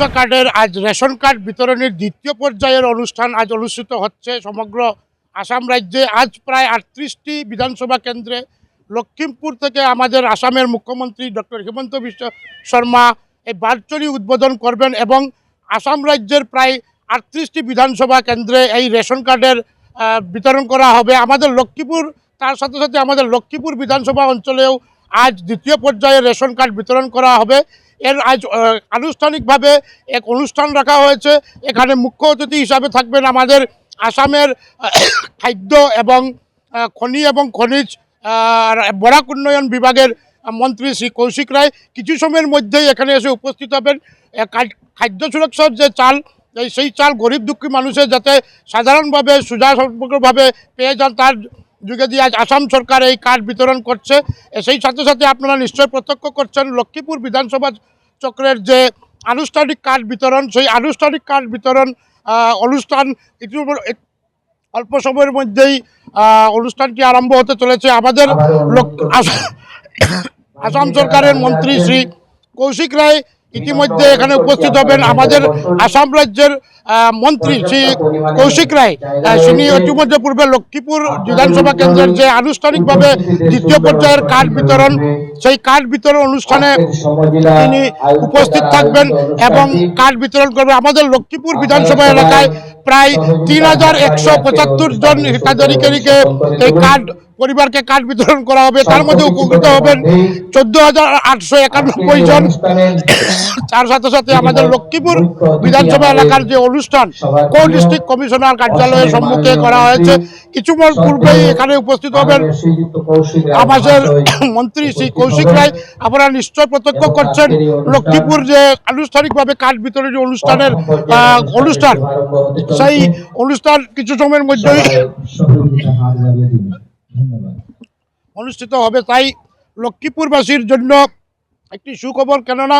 সুরক্ষা কার্ডের আজ রেশন কার্ড বিতরণের দ্বিতীয় পর্যায়ের অনুষ্ঠান আজ অনুষ্ঠিত হচ্ছে। সমগ্র আসাম রাজ্যে আজ প্রায় আটত্রিশটি বিধানসভা কেন্দ্রে। লক্ষ্মীমপুর থেকে আমাদের আসামের মুখ্যমন্ত্রী ডক্টর হিমন্ত বিশ্ব শর্মা এই ভার্চুয়ালি উদ্বোধন করবেন এবং আসাম রাজ্যের প্রায় আটত্রিশটি বিধানসভা কেন্দ্রে এই রেশন কার্ডের বিতরণ করা হবে। আমাদের লক্ষ্মীপুর তার সাথে সাথে আমাদের লক্ষ্মীপুর বিধানসভা অঞ্চলেও আজ দ্বিতীয় পর্যায়ে রেশন কার্ড বিতরণ করা হবে। এর আজ আনুষ্ঠানিকভাবে এক অনুষ্ঠান রাখা হয়েছে। এখানে মুখ্য অতিথি হিসাবে থাকবেন আমাদের আসামের খাদ্য এবং খনি এবং খনিজ বরাক উন্নয়ন বিভাগের মন্ত্রী শ্রী কৌশিক রায় কিছু সময়ের মধ্যেই এখানে এসে উপস্থিত হবেন। খাদ্য সুরক্ষার যে চাল সেই চাল গরিব দুঃখী মানুষের যাতে সাধারণভাবে সুজা সম্পর্কভাবে পেয়ে যান, তার যুগে দিয়ে আজ আসাম সরকার এই কার্ড বিতরণ করছে সেই সাথে সাথে আপনারা নিশ্চয় প্রত্যক্ষ করছেন লক্ষ্মীপুর বিধানসভা চক্রের যে আনুষ্ঠানিক কার্ড বিতরণ সেই আনুষ্ঠানিক কার্ড বিতরণ অনুষ্ঠান অল্প সময়ের মধ্যেই অনুষ্ঠানটি আরম্ভ হতে চলেছে। আমাদের আসাম সরকারের মন্ত্রী শ্রী কৌশিক রায় ইতিমধ্যে এখানে উপস্থিত হবেন আমাদের আসাম রাজ্যের মন্ত্রী শ্রী কৌশিক রায়। তিনি ইতিমধ্যে পূর্বে লক্ষ্মীপুর বিধানসভা কেন্দ্রের যে আনুষ্ঠানিকভাবে দ্বিতীয় পর্যায়ের কার্ড বিতরণ, সেই কার্ড বিতরণ অনুষ্ঠানে তিনি উপস্থিত থাকবেন এবং কার্ড বিতরণ করবেন। আমাদের লক্ষ্মীপুর বিধানসভা এলাকায় প্রায় তিন হাজার একশো পঁচাত্তর জন হিতাধিকারীকে এই কার্ড পরিবারকে কার্ড বিতরণ করা হবে তার মধ্যে উপকৃত হবেন চোদ্দ হাজার আটশো একানব্বই জন। তার সাথে সাথে আমাদের লক্ষ্মীপুর বিধানসভা এলাকার যে অনুষ্ঠান কো ডিস্ট্রিক্ট কমিশনার কার্যালয়ের সম্মুখে করা হয়েছে। কিছু পূর্বেই এখানে উপস্থিত হবেন আমাদের মন্ত্রী শ্রী কৌশিক রায় আপনারা নিশ্চয় প্রত্যক্ষ করছেন লক্ষ্মীপুর যে আনুষ্ঠানিকভাবে কার্ড বিতরণী অনুষ্ঠানের অনুষ্ঠান। সেই অনুষ্ঠান কিছু সময়ের মধ্যেই অনুষ্ঠিত হবে তাই লক্ষ্মীপুরবাসীর জন্য একটি সুখবর, কেননা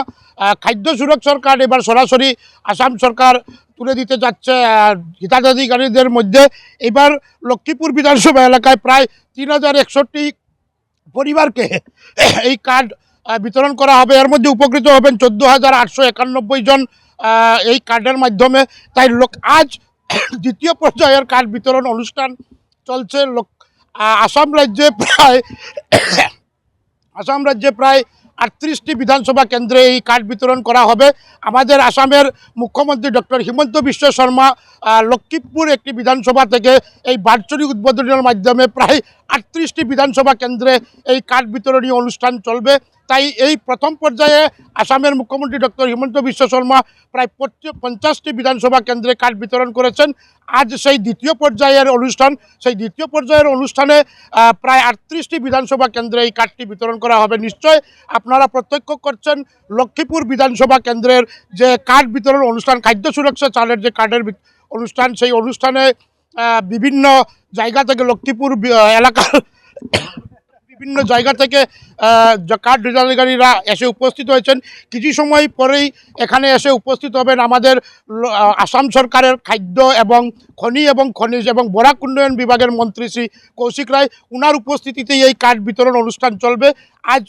খাদ্য সুরক্ষার কার্ড এবার সরাসরি আসাম সরকার তুলে দিতে যাচ্ছে হিতাধিকারীদের মধ্যে এবার লক্ষ্মীপুর বিধানসভা এলাকায় প্রায় তিন হাজার একষট্টি পরিবারকে এই কার্ড বিতরণ করা হবে। এর মধ্যে উপকৃত হবেন চোদ্দ হাজার আটশো একানব্বই জন এই কার্ডের মাধ্যমে। তাই লোক, আজ দ্বিতীয় পর্যায়ের কার্ড বিতরণ অনুষ্ঠান চলছে। লোক আসাম রাজ্যে প্রায় আসাম রাজ্যে প্রায় আটত্রিশটি বিধানসভা কেন্দ্রে এই কার্ড বিতরণ করা হবে। আমাদের আসামের মুখ্যমন্ত্রী ডক্টর হিমন্ত বিশ্ব শর্মা লক্ষ্মীপুর একটি বিধানসভা থেকে এই বাৎসরিক উদ্বোধনের মাধ্যমে প্রায় আটত্রিশটি বিধানসভা কেন্দ্রে এই কার্ড বিতরণী অনুষ্ঠান চলবে। তাই এই প্রথম পর্যায়ে আসামের মুখ্যমন্ত্রী ডক্টর হিমন্ত বিশ্ব শর্মা প্রায় পঞ্চাশটি বিধানসভা কেন্দ্রে কার্ড বিতরণ করেছেন। আজ সেই দ্বিতীয় পর্যায়ের অনুষ্ঠান। সেই দ্বিতীয় পর্যায়ের অনুষ্ঠানে প্রায় আটত্রিশটি বিধানসভা কেন্দ্রে এই কার্ডটি বিতরণ করা হবে। নিশ্চয় আপনারা প্রত্যক্ষ করছেন, লক্ষ্মীপুর বিধানসভা কেন্দ্রের যে কার্ড বিতরণ অনুষ্ঠান, খাদ্য সুরক্ষা চালের যে কার্ডের অনুষ্ঠান, সেই অনুষ্ঠানে বিভিন্ন জায়গা থেকে লক্ষ্মীপুর এলাকার বিভিন্ন জায়গা থেকে কার্ড হিতাধিকারীরা এসে উপস্থিত হয়েছেন। কিছু সময় পরেই এখানে এসে উপস্থিত হবেন আমাদের আসাম সরকারের খাদ্য এবং খনি এবং খনিজ এবং বরাক উন্নয়ন বিভাগের মন্ত্রী শ্রী কৌশিক রায়, উনার উপস্থিতিতেই এই কার্ড বিতরণ অনুষ্ঠান চলবে। আজ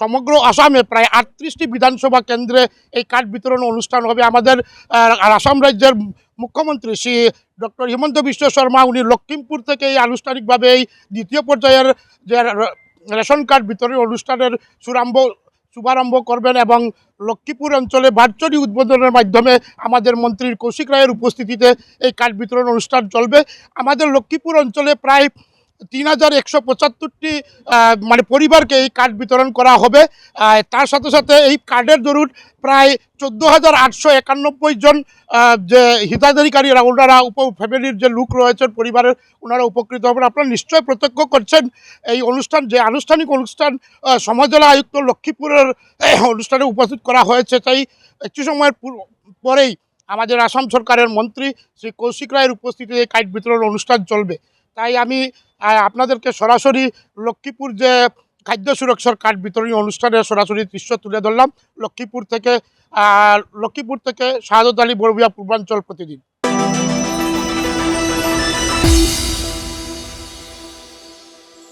সমগ্র আসামে প্রায় আটত্রিশটি বিধানসভা কেন্দ্রে এই কার্ড বিতরণ অনুষ্ঠান হবে। আমাদের আসাম রাজ্যের মুখ্যমন্ত্রী শ্রী ডক্টর হিমন্ত বিশ্ব শর্মা, উনি লক্ষ্মীমপুর থেকে এই আনুষ্ঠানিকভাবে এই দ্বিতীয় পর্যায়ের যে রেশন কার্ড বিতরণ অনুষ্ঠানের শুরাম্ভ শুভারম্ভ করবেন এবং লক্ষ্মীপুর অঞ্চলে ভার্চুয়ালি উদ্বোধনের মাধ্যমে আমাদের মন্ত্রীর কৌশিক রায়ের উপস্থিতিতে এই কার্ড বিতরণ অনুষ্ঠান চলবে। আমাদের লক্ষ্মীপুর অঞ্চলে প্রায় তিন হাজার একশো পঁচাত্তরটি মানে পরিবারকে এই কার্ড বিতরণ করা হবে। তার সাথে সাথে এই কার্ডের দরুন প্রায় চোদ্দ হাজার আটশো একানব্বই জন যে হিতাধিকারীরা ওনারা উপ ফ্যামিলির যে লোক রয়েছেন, পরিবারের ওনারা উপকৃত হবেন। আপনারা নিশ্চয় প্রত্যক্ষ করছেন এই অনুষ্ঠান, যে আনুষ্ঠানিক অনুষ্ঠান সমাজলা আয়ুক্ত লক্ষ্মীপুরের অনুষ্ঠানে উপস্থিত করা হয়েছে। তাই একটু সময়ের পরেই আমাদের আসাম সরকারের মন্ত্রী শ্রী কৌশিক রায়ের উপস্থিতিতে এই কার্ড বিতরণ অনুষ্ঠান চলবে। তাই আমি আপনাদেরকে সরাসরি লক্ষ্মীপুর যে খাদ্য সুরক্ষার কার্ড বিতরণী অনুষ্ঠানের সরাসরি দৃশ্য তুলে ধরলাম। লক্ষ্মীপুর থেকে লক্ষ্মীপুর থেকে শাহাদত আলী বড়বিয়া পূর্বাঞ্চল প্রতিদিন।